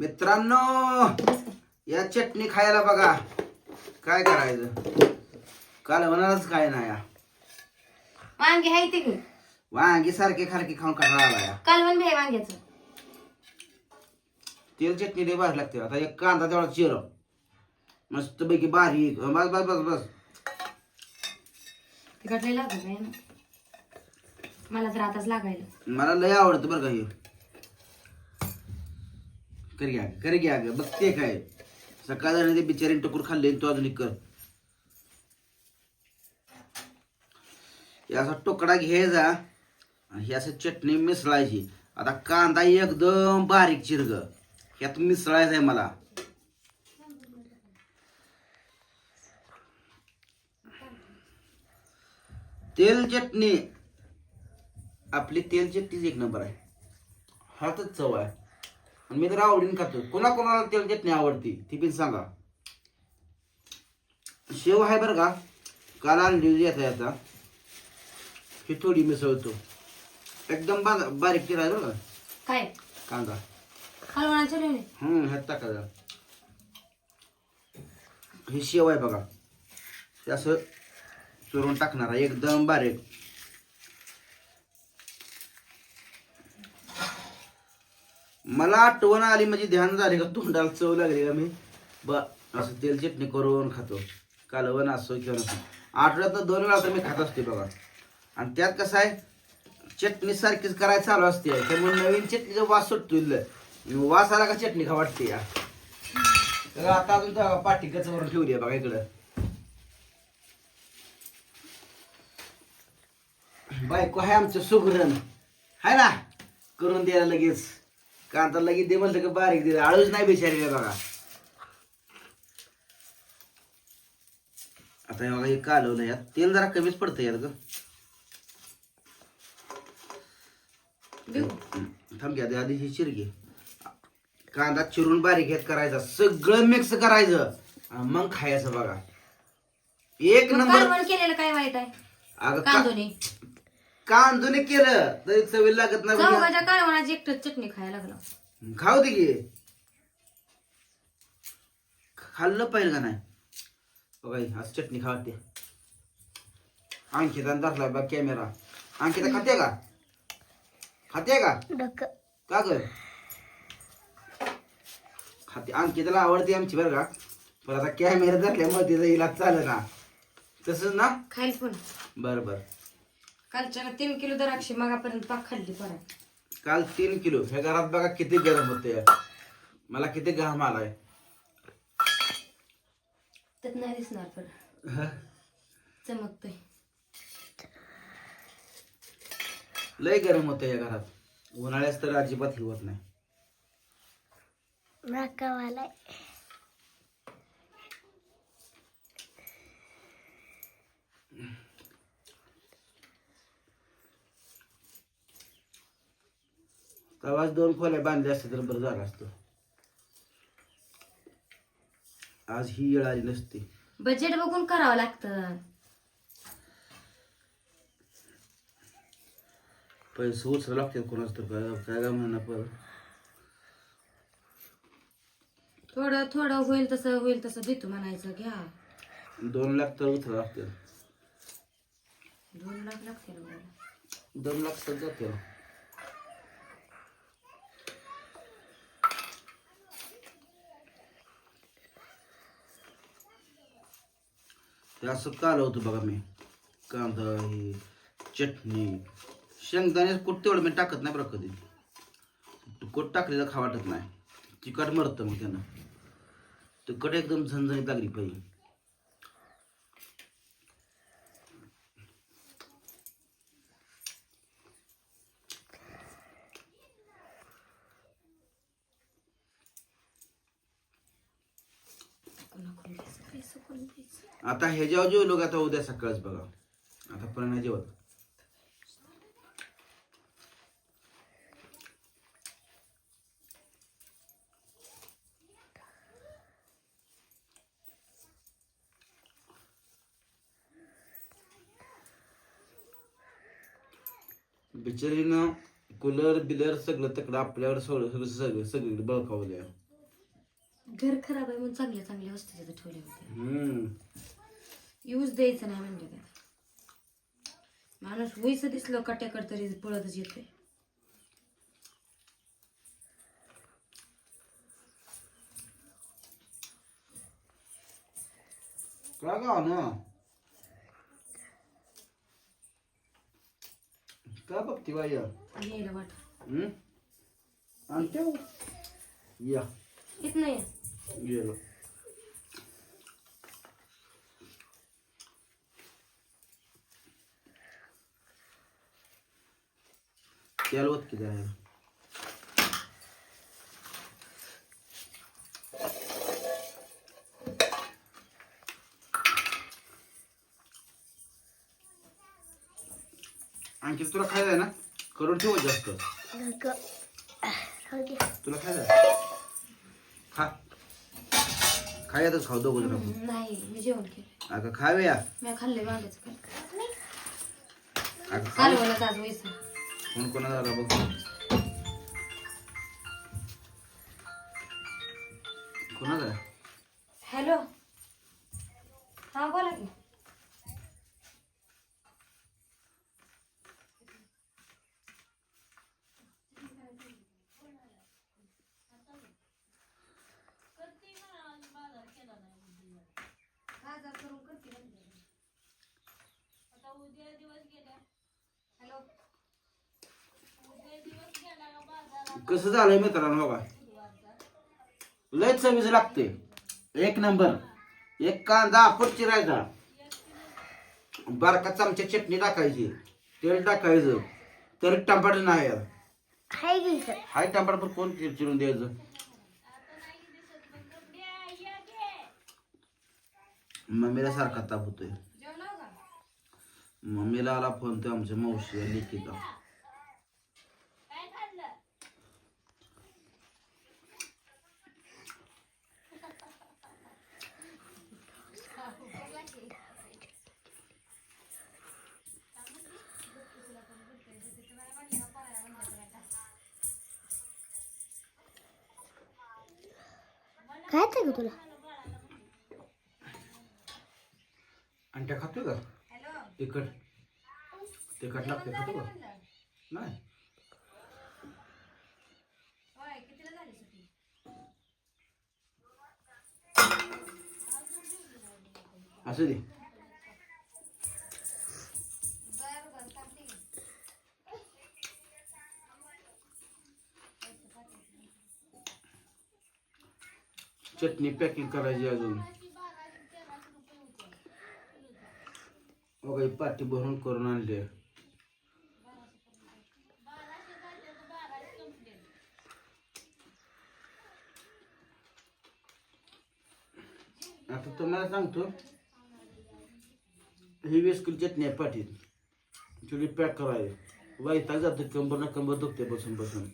मित्रांनो या चटणी खायला बघा. काय करायचं? काल म्हणालच काय नाही या. वांगे आहे ते की. वांगी सारखे खारखे खाऊन या. कालवण बी आहे वांग्याचं. तेल चटणी लई भारी लागते. आता एक कांदा तेवढा चिर मस्त पैकी बारीक. बस बस बस बस. तिखट लई लागत आहे ना. मला तर आताच लागायला. मला लय आवडतं बरं का हे. कर घ्या कर घ्या ग बघते काय. सकाळ ते बिचारीने टकूर खाल्ले तो अजून एक कर. हे असा तुकडा घ्यायचा आणि ही असं चटणी मिसळायची. आता कांदा एकदम बारीक चिरग. ह्यात मिसळायचं आहे मला. तेल चटणी. आपली तेल चटणीच एक नंबर आहे. हातच चव आहे. आणि मी तर आवडीने खातो. कोणा कोणाला तेल चटणी आवडती ती पण सांगा. शेव आहे बरं का? काल आणली येता येता ही थोडी मिसळतो. एकदम बारीक चिराय बरं का? काय? कांदा. हम्म ह्यात टाकायचा ही शेव आहे बघा. हे असं चुरून टाकणार आहे. एकदम बारीक. मला आठवण आली म्हणजे ध्यान झाले का? तोंडाला चव लागली का मी? ब असं तेल चटणी करून खातो. कालवण असो किंवा नसो आठवड्यात दोन वेळा तर मी खात असते बघा आणि त्यात कसं आहे चटणी सारखीच करायला चालू असते. त्यामुळे नवीन चटणीचा वास सुटतो वास आला का चटणी खा वाटते या. तर आता अजून पाठी कचवरून ठेवली आहे बघा इकडं. बायको आहे आमचं सुगरण. हाय ना? करून द्यायला लगेच. कांदा लगेच दे म्हणलं का बारीक दिलं आळूच नाही बिचारी बघा. आता हे बघा हे कालवलं यात. तेल जरा कमीच पडतं यात ग. थांब घ्या आधी ही चिरगी. कांदा चिरून बारीक घेत करायचा. सगळं मिक्स करायचं. आणि मग खायचं बघा. एक नंबर केलेलं काय वाईट आहे? अगं कांदोने. कांदूने केलं. तरी चवी लागत नाही. चौघाच्या कालवणाची एकटं चटणी खायला लागलं. खाऊ दे की. खाल्लं पाहिजे का नाही? बघा ही आज चटणी खावते अंकिता दाखला बघ कॅमेरा अंकिता खाते का? खाते का? का ग? खाते. अंकिताला आवडते आमची बरं का. पण आता कॅमेरा धरल्यामुळे तिचं इलाज चालेल ना. तसंच ना? खाईल पण बरं बरं. कालच्या तीन किलो द्राक्षे मगापर्यंत पाक खाल्ली परत काल तीन किलो. ह्या घरात बघा किती गरम होते मला किती घाम आलाय. त्यात नाही दिसणार पण. चमकतय. लय गरम होतं या घरात. उन्हाळ्यात तर अजिबात हिवत नाही. तेव्हाच दोन खोल्या बांधल्या असते तर बरं झालं असतं. आज ही येळ आली नसती. बजेट बघून करावं लागतं. पैसे उचला लागतात कोणाच तर काय काय काय म्हणा पण. थोडं थोडं होईल तसं होईल तसं देतो म्हणायचं घ्या. दोन लाख तर उचला लागतात दोन लाख लागतील. दोन लाख तर जाते ते असं काल होतं बघा मी. कांदा हे चटणी शेंगदाणे कुठ तेवढं मी टाकत नाही बरं कधी. कुठ टाकलेलं खा वाटत नाही. तिखट मरतं मग त्यानं. तिखट एकदम झणझणीत लागली पाहिजे आता हे पैसे आता ह्याच्यावर जेवलो आता उद्या सकाळच बघा. आता पण जेवत. बिचारीनं कूलर बिलर सगळं तकडं आपल्यावर सगळं सगळं सगळं सगळीकडे बळकावलं घर खराब आहे म्हणून चांगल्या चांगल्या वस्तू तिथे ठेवल्या होत्या. हम्म. यूज द्यायचं नाही म्हणजे त्याला. माणूस व्हायचं दिसलं कट्याकड तरी पळतच येते गाव ना काय बघती बाई या यायला वाट. हम्म? हो. या. येत नाही गेलो. तेल ओत किती आहे? आणखी तुला खायला ना? करून ठेव जास्त. तुला खायला? खा. खायतच खाऊ दोघं जण आपण. नाही मी जेवण केलं अगं खाऊया मी खाल्ले. वांग्याचं काय अगं खाऊ. कालवणाचं आज व्हायचं कोण कोणाला झाला बघ. कोणाला? हॅलो. हा बोला की बाजार करून करते म्हणते. हॅलो कसं झालंय मित्रांनो बघा. लय चवीच लागते. एक नंबर. एक कांदा आपण चिरायचा बारका चमचा चटणी टाकायची. तेल टाकायचं. तरी टमाटर नाही यार. हाय टमाटर पण कोण चिर- चिरून द्यायचं? मम्मीला सारखा ताप होतोय. मम्मीला आला फोन तो आमच्या मावशी लेकीचा काय येतं का तुला? अंड्या खातोय का? हॅलो तिखट. तिखट लागते खातो का? नाही. असू दे. चटणी पॅकिंग करायची अजून. ही पाटी भरून आहे. आता तुम्हाला सांगतो, ही किलो चटणी आहे पाठीत पॅक करावी. वाईटा जाते, कंबर ना कंबर दुखते बसून बसून.